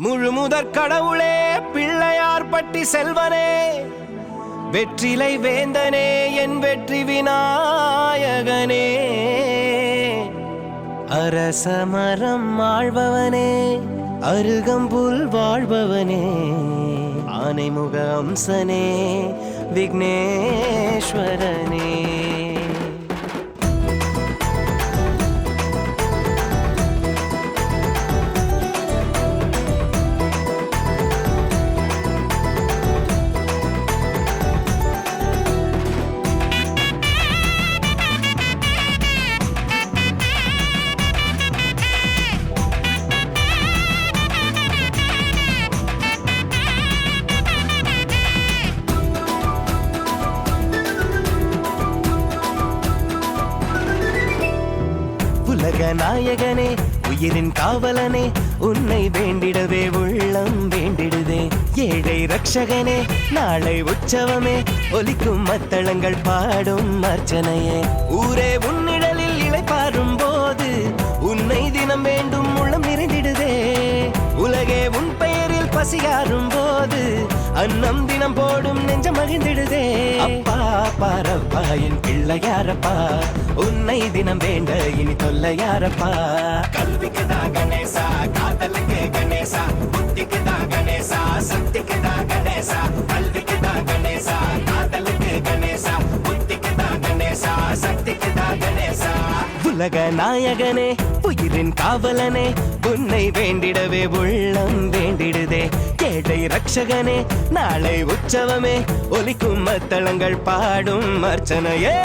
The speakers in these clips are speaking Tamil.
முழு முதற் கடவுளே பிள்ளையார் பட்டி செல்வனே வெற்றிலை வேந்தனே என் வெற்றி விநாயகனே. அரசமரம் ஆழ்பவனே அருகம்புல் வாழ்பவனே ஆனைமுக அம்சனே விக்னேஸ்வரனே. நாயகனே உயிரின் காவலனே உன்னை வேண்டிடவே உள்ளம் வேண்டிடுதே. ஏழை ரட்சகனே நாளை உற்சவமே ஒலிக்கும் மத்தளங்கள் பாடும் அர்ச்சனையே. ஊரே உன்னிடலில் இளைப்பாரும் போது உன்னை தினம் வேண்டும் உள்ளம் நிறைந்திடுதே. உலகே உன் பெயரில் பசியாரும் போது அன்னம் தினம் போடும் நெஞ்சம் மகிழ்ந்திடுதே. அப்பா பாரப்பா என் பிள்ளையாரப்பா உன்னை தினம் வேண்ட இனி தொல்லையாரப்பா கல்விக்கு தான் கணேசா காதலுக்கு கணேசா புத்திக்கு தான் கணேசா சக்திக்கு தான் கணேசா கல்விக்கு உலக நாயகனே உயிரின் காவலனே உன்னை வேண்டிடவே உள்ளம் வேண்டிடுதே. ஏழை ரட்சகனே நாளை உற்சவமே ஒலிக்கும் மத்தளங்கள் பாடும் அர்ச்சனையே.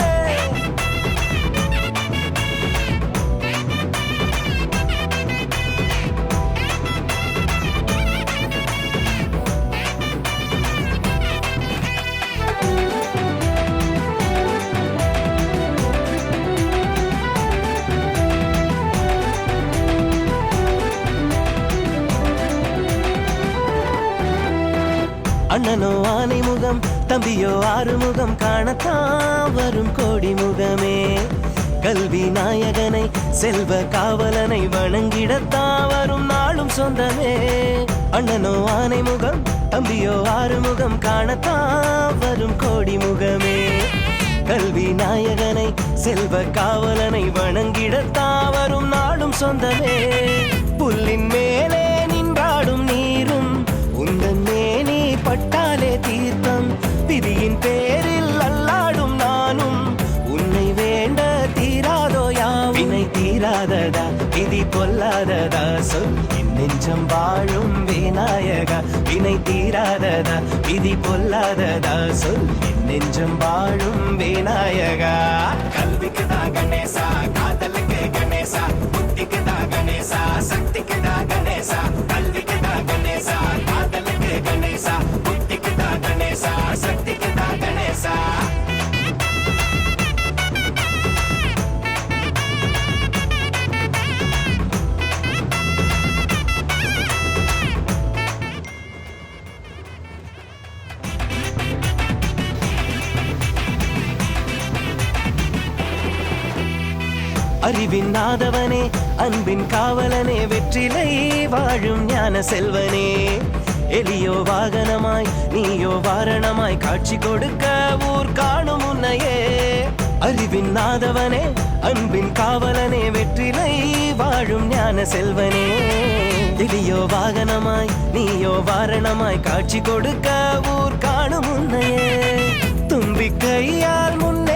அண்ணனோ ஆனை முகம் தம்பியோ ஆறுமுகம் காணத்தான் வரும் கோடி முகமே கல்வி நாயகனை செல்வ காவலனை வணங்கிடத்தான் வரும் நாளும் சொந்தமே. அண்ணனோ ஆனை முகம் தம்பியோ ஆறுமுகம் காணத்தான் வரும் கோடி முகமே கல்வி நாயகனை செல்வ காவலனை வணங்கிடத்தான் வரும் நாளும் சொந்தமே. சொல் என் நெஞ்சம் வாழும் விநாயகா வினை தீராததா விதி பொல்லாததா சொல். என் நெஞ்சம் வாழும் விநாயகா. கல்விக்கு தான் கணேசா. அறிவின் நாதவனே அன்பின் காவலனே வெற்றிலை வாழும் ஞான செல்வனே. எலியோ வாகனமாய் நீயோ வாரணமாய் காட்சி கொடுக்க ஊர் காணும் உன்னையே. அறிவின் நாதவனே அன்பின் காவலனே வெற்றிலை வாழும் ஞான செல்வனே. எலியோ வாகனமாய் நீயோ வாரணமாய் காட்சி கொடுக்க ஊர் காணும் உன்னையே. தும்பிக்கையால் முன்னே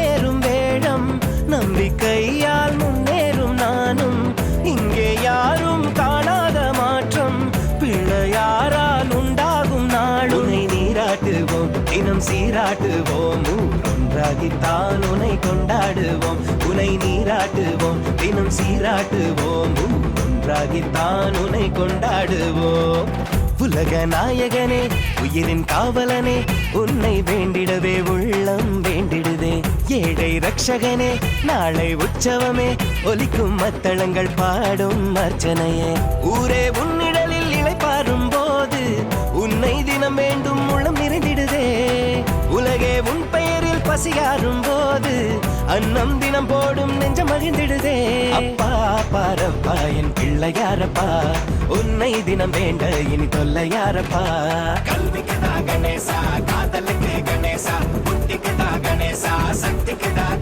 நம்பிக்கையால் முன்னேறும் நானும். இங்கே யாரும் காணாத மாற்றம். பிள்ளையாரால் உண்டாகும் நாளுனை நீராட்டுவோம் தினம் சீராட்டுவோம். ஒன்றாகித்தான் உனை கொண்டாடுவோம். உனை நீராட்டுவோம் தினம் சீராட்டுவோம். ஒன்றாகித்தான் உனை கொண்டாடுவோம். உலக நாயகனே உயிரின் காவலனே உன்னை வேண்டிடவே உள்ளம் வேண்டிடுதே. ஏழை ரக்ஷகனே நாளை உற்சவமே. ஒலிக்கும் மத்தளங்கள் பாடும் அர்ச்சனையே. ஊரே உன்னிடலில் இழைப்பாரும் போது உன்னை தினம் வேண்டும் உளம் நிறைந்திடுதே உலகே உன் பெயரில் பசியாரும் போது அன்னம் தினம் போடும் நெஞ்ச மகிழ்ந்திடுதே. அப்பா பாரப்பா என் பிள்ளையாரப்பா உன்னை தினம் வேண்ட இனி தொல்லையாரப்பா. கல்விக்கு தான் கணேசா காதலுக்கு கணேசா புத்திக்கு தான் கணேசா சக்திக்கு தான்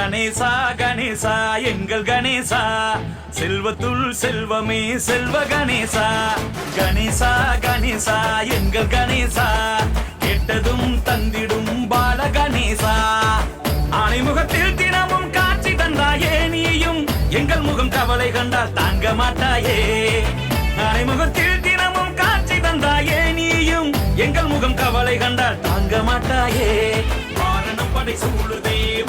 கணேசா கணேசா எங்கள் கணேசா. செல்வத்துள் செல்வமே செல்வ கணேசா. கணேசா கணேசா எங்கள் கணேசா. கெட்டதும் தந்திடும் பால கணேசா. ஆணைமுகத்தில் தினமும் காட்சி தந்தாயே நீயும் எங்கள் முகம் கவலை கண்டால் தாங்க மாட்டாயே. ஆணைமுகத்தில் தினமும் காட்சி தந்தாயே நீயும் எங்கள் முகம் கவலை கண்டால் தாங்க மாட்டாயே. வாரணம் படை சூழுதே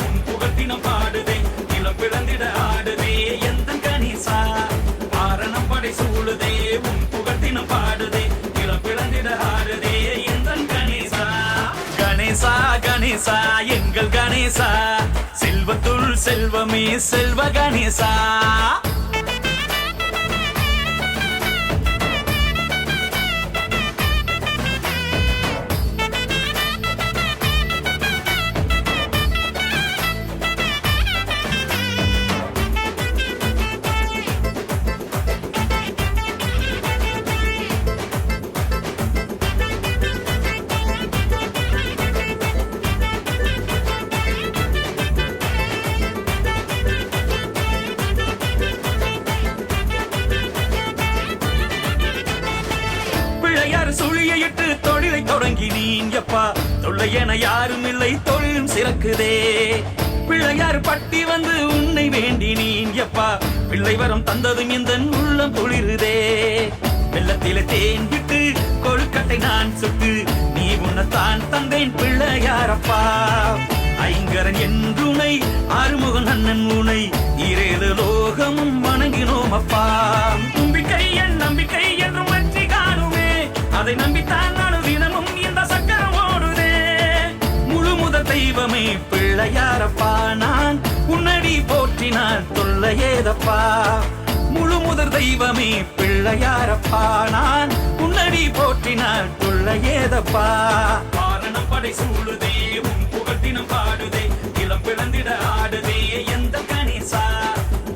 கணேசா. செல்வத்துள் செல்வமே செல்வ கணேசா. யாரும் தொழிலும் சிறக்குதே. பிள்ளையார் பட்டி வந்து உன்னை வேண்டி நீங்கப்பா பிள்ளை வரம் தந்ததும் இந்த உள்ளம் குளிருதே. வெள்ளத்தில தேன் விட்டு கொழுக்கட்டை நான் சுட்டு நீ உன்னத்தான் தந்தேன் பிள்ளையாரப்பா. ஐங்கரன் என்றுனை ஆறுமுகன் அண்ணன் உனை இரேழு லோகமும் வணங்கினோம் அப்பா நம்பிக்கை என் நம்பிக்கை என்றும் மற்றி காணுமே. அதை நம்பித்தான் தெய்வமே பிள்ளையாரப்பா நான் உன்னடி போற்றினால் தொல்லையேதப்பா. முழு முதற் தெய்வமே பிள்ளையாரப்பா நான் உன்னடி போற்றினால் தொல்லையேதப்பா. காரணம் படை சூழுதே உன் புகழ்த்தினம் பாடுதே இளம் பிளந்திட ஆடுதே எந்த கணிசா.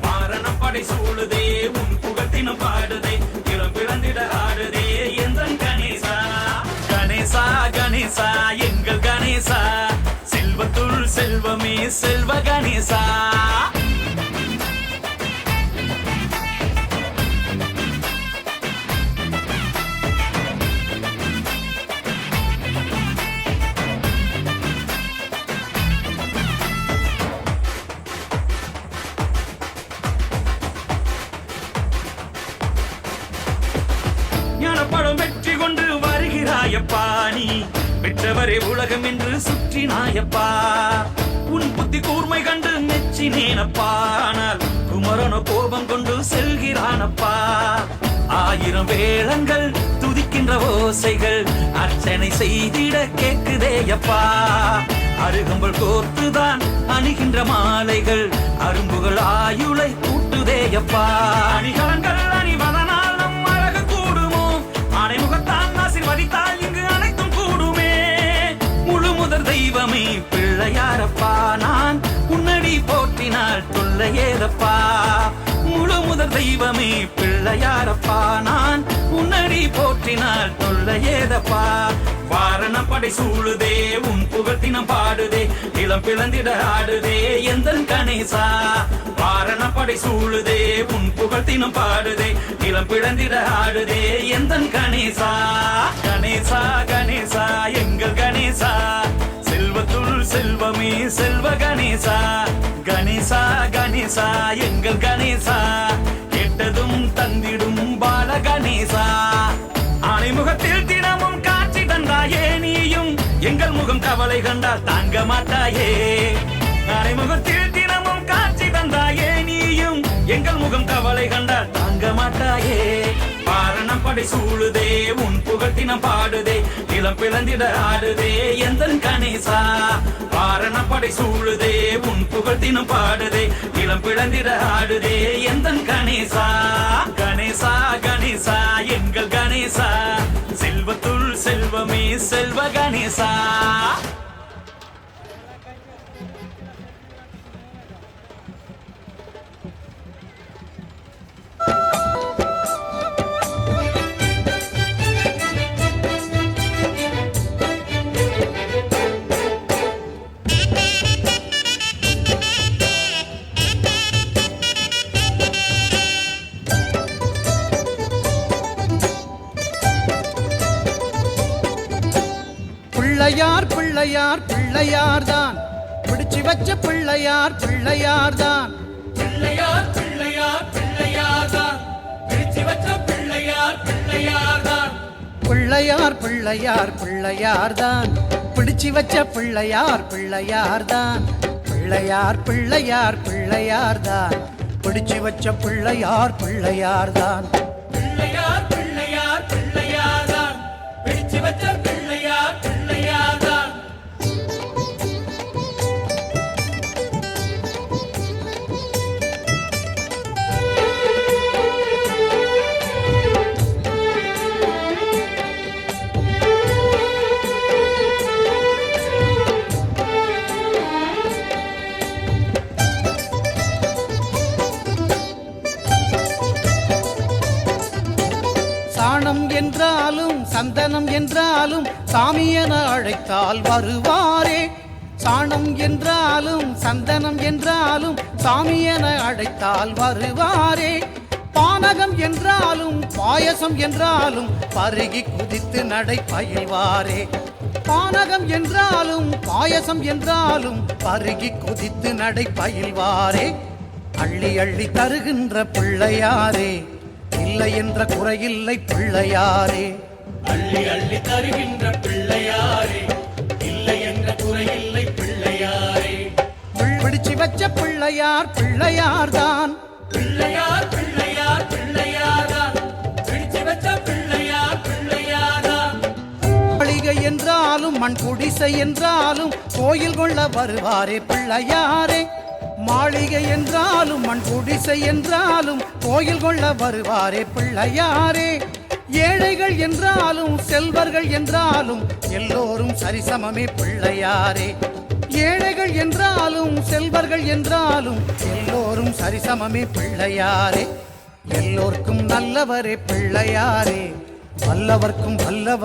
வாரணம் படை சூழுதே உன் புகழ்த்தினம் பாடுதே இளம் பிளந்திட ஆடுதே எந்த கணேசா. கணேசா கணேசா எங்கள் கணேசா. பொருள் செல்வமே செல்வ கணேசா. ஞானப்படம் வெற்றி கொண்டு வருகிறாயப்பா நீ. பெற்றவரே உலகம் என்று சுற்றினாயப்பா. உன் புத்தி கூர்மை கண்டு மெச்சினேனப்பா. ஆனால் குமரனோ கோபம் கொண்டு செல்கிறானப்பா. ஆயிரம் வேளங்கள் துதிக்கின்ற ஓசைகள் அர்ச்சனை செய்திட கேக்குதேயப்பா அருகம்பல் கோர்த்துதான் அணிகின்ற மாலைகள் அரும்புகள் ஆயுளை கூட்டுதேயப்பா. அணிகலங்கள் ஏறப்பா முழு முதல் தெய்வமே பிள்ளையாரப்பா. நான் உன்னடி போற்றினால் தொல்லையேதப்பா. வாரண படை சூழுதே உன் புகழ்த்தினம் பாடுதே இளம் பிளந்திட ஆடுதே எந்த கணேசா. வாரண படை சூழுதே உன் புகழ்த்தினம் பாடுதே இளம் பிளந்திட ஆடுதே எந்த கணேசா. கணேசா கணேசா எங்கள் கணேசா. செல்வத்துள் செல்வமே செல்வ கணேசா. கணேசா கணேசா எங்கள் கணேசா. கெட்டதும் தந்திடும் பால கணேசா. ஆணைமுகத்தில் தினமும் காட்சி தந்தாயே நீயும். எங்கள் முகம் கவலை கண்டால் தாங்க மாட்டாயே. ஆணைமுகத்தில் தினமும் காட்சி தந்தாயே நீயும். எங்கள் முகம் கவலை கண்டால் தாங்க மாட்டாயே. பாரணம் சூழுதே உன் புகட்டினம் பாடுதே இளம் பிளந்திட ஆடுதே எந்த கணேசா? பாரணம் சூழுதே உன் புகட்டினம் பாடுதே இளம் பிளந்திட ஆடுதே எந்த கணேசா? கணேசா கணேசா எங்கள் கணேசா செல்வத்துள் செல்வமே செல்வ கணேசா. பிள்ளையார் பிள்ளையார் தான் பிடிச்சு வச்ச பிள்ளையார் பிள்ளையார் தான் பிள்ளையார் பிள்ளையார் பிள்ளையார் தான் பிரிச்சு வச்ச பிள்ளையார் பிள்ளையார் தான் பிள்ளையார் பிள்ளையார் பிள்ளையார் தான் பிடிச்சு வச்ச பிள்ளையார் பிள்ளையார் தான் பிள்ளையார் பிள்ளையார் பிள்ளையார் தான் பிடிச்சு வச்ச பிள்ளையார் பிள்ளையார் தான் பிள்ளையார் பிள்ளையார் பிள்ளையார் தான் பிரிச்சு வச்ச என்றாலும் சாமி என அழைத்தால் வருவாரே. சாணம் என்றாலும் சந்தனம் என்றாலும் சாமி என அழைத்தால் வருவாரே. பானகம் என்றாலும் பாயசம் என்றாலும் பருகி குதித்து நடை பயில்வாரே. பானகம் என்றாலும் பாயசம் என்றாலும் பருகி குதித்து நடை பயில்வாரே. அள்ளி அள்ளி தருகின்ற பிள்ளையாரே இல்லை என்ற குறையில்லை பிள்ளையாரே. அள்ளி அள்ளி தருகின்ற பிள்ளையாரே. இல்லை என்ற குறையில்லை பிள்ளையாரே. பிள் பிடிச்சு வச்ச பிள்ளையார் பிள்ளையார் தான் பிள்ளையார் பிள்ளையார் பிள்ளையார் தான் பிடிச்சு வச்ச பிள்ளையார் பிள்ளையார் தான் மாளிகை என்றாலும் மண் குடிசை என்றாலும் கோயில் கொள்ள வருவாரே பிள்ளையாரே. மாளிகை என்றாலும் மண் குடிசை என்றாலும் கோயில் கொள்ள வருவாரே பிள்ளையாரே. ஏழைகள் என்றாலும் செல்வர்கள் என்றாலும் எல்லோரும் சரிசமமே பிள்ளையாரே. ஏழைகள் என்றாலும் செல்வர்கள் என்றாலும் எல்லோரும் சரிசமமே பிள்ளையாரே. எல்லோர்க்கும் நல்லவரே பிள்ளையாரே. வல்லவர்க்கும் வல்லவர்.